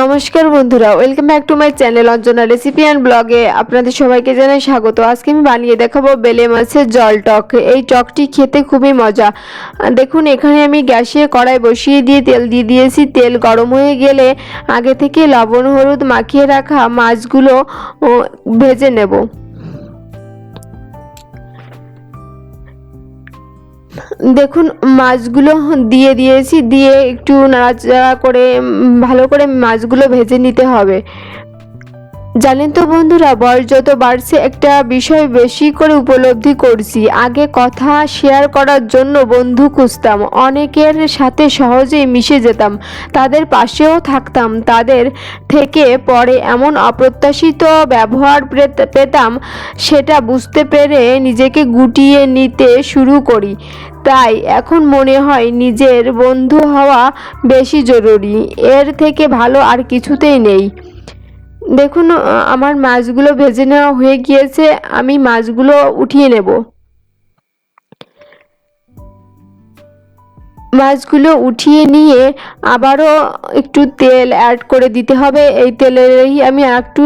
নমস্কার বন্ধুরা welcome back to my channel Anjana recipe and ব্লগে আপনাদের সবাইকে জানাই স্বাগত। আজকে আমি বানিয়ে দেখাবো বেলে মাছের জল টক। এই টকটি খেতে খুবই মজা। দেখুন, এখানে আমি গ্যাসে কড়াই বসিয়ে দিয়ে তেল দিয়ে দিয়েছি। তেল গরম হয়ে গেলে আগে থেকে লবণ, হলুদ মাখিয়ে রাখা মাছগুলো ভেজে নেব। দেখুন মাছগুলো দিয়ে দিয়েছি দিয়ে একটু নাড়াচাড়া করে ভালো করে মাছগুলো ভেজে নিতে হবে। জানেন তো বন্ধুরা, বয়স যত বাড়ছে, একটা বিষয় বেশি করে উপলব্ধি করছি। আগে কথা শেয়ার করার জন্য বন্ধু খুঁজতাম। অনেকের সাথে সহজেই মিশে যেতাম। তাদের পাশেও থাকতাম। তাদের থেকে পরে এমন অপ্রত্যাশিত ব্যবহার পেত- পেতাম, সেটা বুঝতে পেরে নিজেকে গুটিয়ে নিতে শুরু করি। তাই এখন মনে হয় নিজের বন্ধু হওয়া বেশি জরুরি। এর থেকে ভালো আর কিছুতেই নেই। দেখুন আমার মাছগুলো ভেজে নেওয়া হয়ে গিয়েছে, আমি মাছগুলো উঠিয়ে নেব। মাছগুলো উঠিয়ে নিয়ে আবারও একটু তেল অ্যাড করে দিতে হবে। এই তেলেরই আমি একটু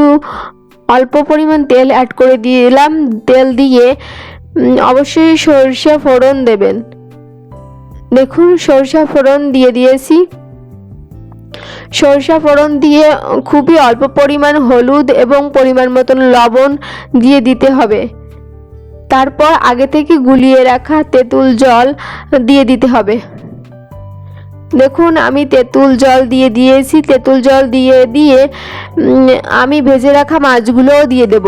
অল্প পরিমাণ তেল অ্যাড করে দিলাম। তেল দিয়ে অবশ্যই সরষে ফোড়ন দেবেন। দেখুন, সরষা ফোড়ন দিয়ে দিয়েছি। সরষা ফোড়ন দিয়ে খুবই অল্প পরিমাণ হলুদ এবং পরিমাণ মতন লবণ দিয়ে দিতে হবে। তারপর আগে থেকে গুলিয়ে রাখা তেঁতুল জল দিয়ে দিতে হবে। দেখুন, আমি তেঁতুল জল দিয়ে দিয়েছি। তেঁতুল জল দিয়ে দিয়ে আমি ভেজে রাখা মাছগুলোও দিয়ে দেব।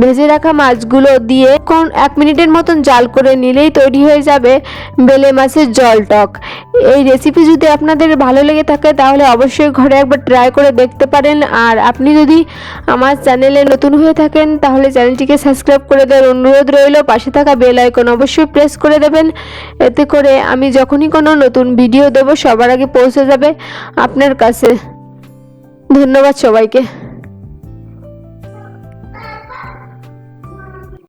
ভেজে রাখা মাছগুলো দিয়ে কোন এক মিনিটের মতন জাল করে নিলেই তৈরি হয়ে যাবে বেলে মাছের জল টক। এই রেসিপি যদি আপনাদের ভালো লেগে থাকে তাহলে অবশ্যই ঘরে একবার ট্রাই করে দেখতে পারেন। আর আপনি যদি আমার চ্যানেলে নতুন হয়ে থাকেন তাহলে চ্যানেলটিকে সাবস্ক্রাইব করে দেওয়ার অনুরোধ রইল। পাশে থাকা বেল আইকন অবশ্যই প্রেস করে দেবেন। এতে করে আমি যখনই কোনো নতুন ভিডিও দেবো সবার আগে পৌঁছে যাবে আপনার কাছে। ধন্যবাদ সবাইকে।